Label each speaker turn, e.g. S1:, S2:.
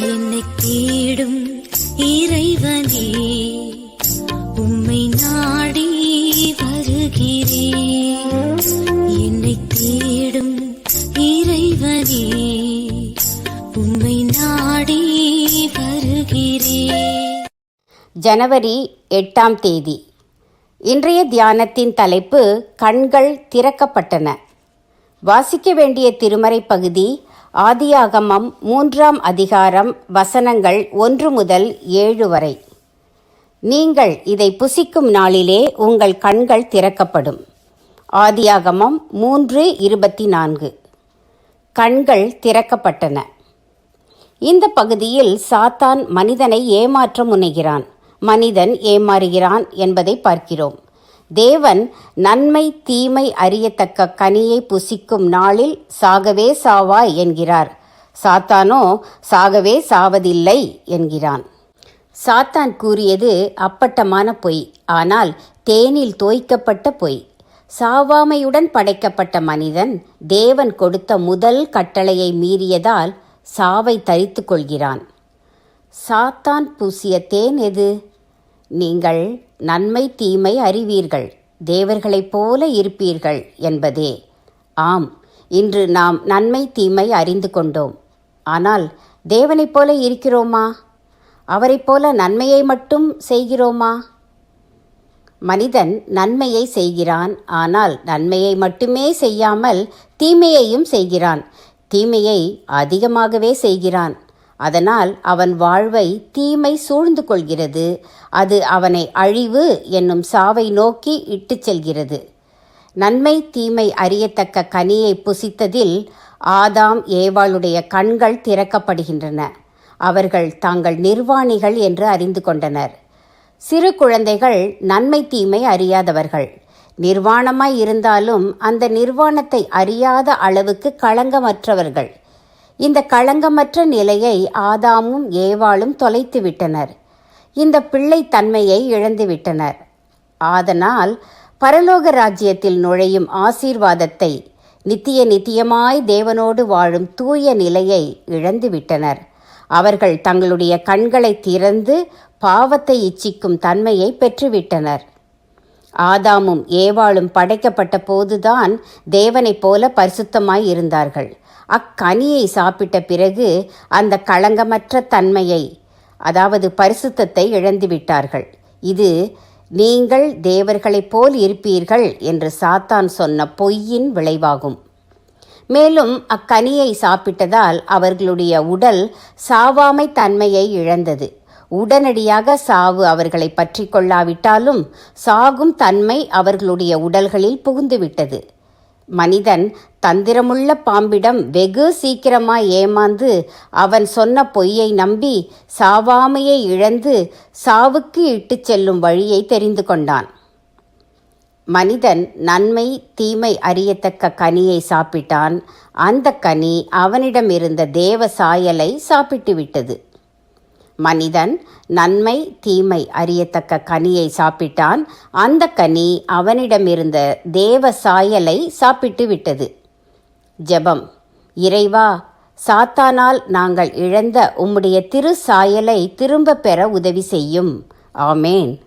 S1: என்னை தேடும் இறைவனே உம்மை நாடி வருகிறேன் என்னை தேடும் இறைவனே உம்மை நாடி வருகிறேன்
S2: ஜனவரி எட்டாம் தேதி. இன்றைய தியானத்தின் தலைப்பு கண்கள் திறக்கப்பட்டன. வாசிக்க வேண்டிய திருமறை பகுதி ஆதியாகமம் மூன்றாம் அதிகாரம் வசனங்கள் ஒன்று முதல் ஏழு வரை. நீங்கள் இதை புசிக்கும் நாளிலே உங்கள் கண்கள் திறக்கப்படும். ஆதியாகமம் மூன்று இருபத்தி நான்கு கண்கள் திறக்கப்பட்டன. இந்த பகுதியில் சாத்தான் மனிதனை ஏமாற்ற முனைகிறான். மனிதன் ஏமாறுகிறான் என்பதை பார்க்கிறோம். தேவன் நன்மை தீமை அறியத்தக்க கனியை புசிக்கும் நாளில் சாகவே சாவாய் என்கிறார். சாத்தானோ சாகவே சாவதில்லை என்கிறான். சாத்தான் கூறியது அப்பட்டமான பொய் ஆனால் தேனில் தோய்க்கப்பட்ட பொய். சாவாமையுடன் படைக்கப்பட்ட மனிதன் தேவன் கொடுத்த முதல் கட்டளையை மீறியதால் சாவை தரித்து கொள்கிறான். சாத்தான் பூசிய தேன் எது? நீங்கள் நன்மை தீமை அறிவீர்கள் தேவர்களைப் போல இருப்பீர்கள் என்பதே. ஆம் இன்று நாம் நன்மை தீமை அறிந்து கொண்டோம். ஆனால் தேவனைப் போல இருக்கிறோமா? அவரைப் போல நன்மையை மட்டும் செய்கிறோமா? மனிதன் நன்மையை செய்கிறான் ஆனால் நன்மையை மட்டுமே செய்யாமல் தீமையையும் செய்கிறான். தீமையை அதிகமாகவே செய்கிறான். அதனால் அவன் வாழ்வை தீமை சூழ்ந்து கொள்கிறது. அது அவனை அழிவு என்னும் சாவை நோக்கி இட்டுச் செல்கிறது. நன்மை தீமை அறியத்தக்க கனியை புசித்ததில் ஆதாம் ஏவாளுடைய கண்கள் திறக்கப்படுகின்றன. அவர்கள் தாங்கள் நிர்வாணிகள் என்று அறிந்து கொண்டனர். சிறு குழந்தைகள் நன்மை தீமை அறியாதவர்கள். நிர்வாணமாய் இருந்தாலும் அந்த நிர்வாணத்தை அறியாத அளவுக்கு களங்கமற்றவர்கள். இந்த களங்கமற்ற நிலையை ஆதாமும் ஏவாளும் தொலைத்து விட்டனர். இந்த பிள்ளை தன்மையை இழந்துவிட்டனர் ஆதனால் பரலோக ராஜ்யத்தில் நுழையும் ஆசீர்வாதத்தை நித்திய நித்தியமாய் தேவனோடு வாழும் தூய நிலையை இழந்து விட்டனர். அவர்கள் தங்களுடைய கண்களை திறந்து பாவத்தை இச்சிக்கும் தன்மையை பெற்றுவிட்டனர். ஆதாமும் ஏவாளும் படைக்கப்பட்ட போதுதான் தேவனைப் போல பரிசுத்தமாய் இருந்தார்கள். அக்கனியை சாப்பிட்ட பிறகு அந்த களங்கமற்ற தன்மையை அதாவது பரிசுத்தத்தை இழந்துவிட்டார்கள் இது நீங்கள் தேவர்களைப் போல் இருப்பீர்கள் என்று சாத்தான் சொன்ன பொய்யின் விளைவாகும். மேலும் அக்கனியை சாப்பிட்டதால் அவர்களுடைய உடல் சாவாமை தன்மையை இழந்தது. உடனடியாக சாவு அவர்களை பற்றி கொள்ளாவிட்டாலும் சாகும் தன்மை அவர்களுடைய உடல்களில் புகுந்துவிட்டது. மனிதன் தந்திரமுள்ள பாம்பிடம் வெகு சீக்கிரமாய் ஏமாந்து அவன் சொன்ன பொய்யை நம்பி சாவாமையை இழந்து சாவுக்கு இட்டுச் செல்லும் வழியை தெரிந்து கொண்டான். மனிதன் நன்மை தீமை அறியத்தக்க கனியை சாப்பிட்டான். அந்த கனி அவனிடம் இருந்த தேவ சாயலை சாப்பிட்டு விட்டது மனிதன் நன்மை தீமை அறியத்தக்க கனியை சாப்பிட்டான். அந்த கனி அவனிடமிருந்த தேவ சாயலை சாப்பிட்டு விட்டது. ஜெபம். இறைவா சாத்தானால் நாங்கள் இழந்த உம்முடைய திரு சாயலை திரும்ப பெற உதவி செய்யும். ஆமேன்.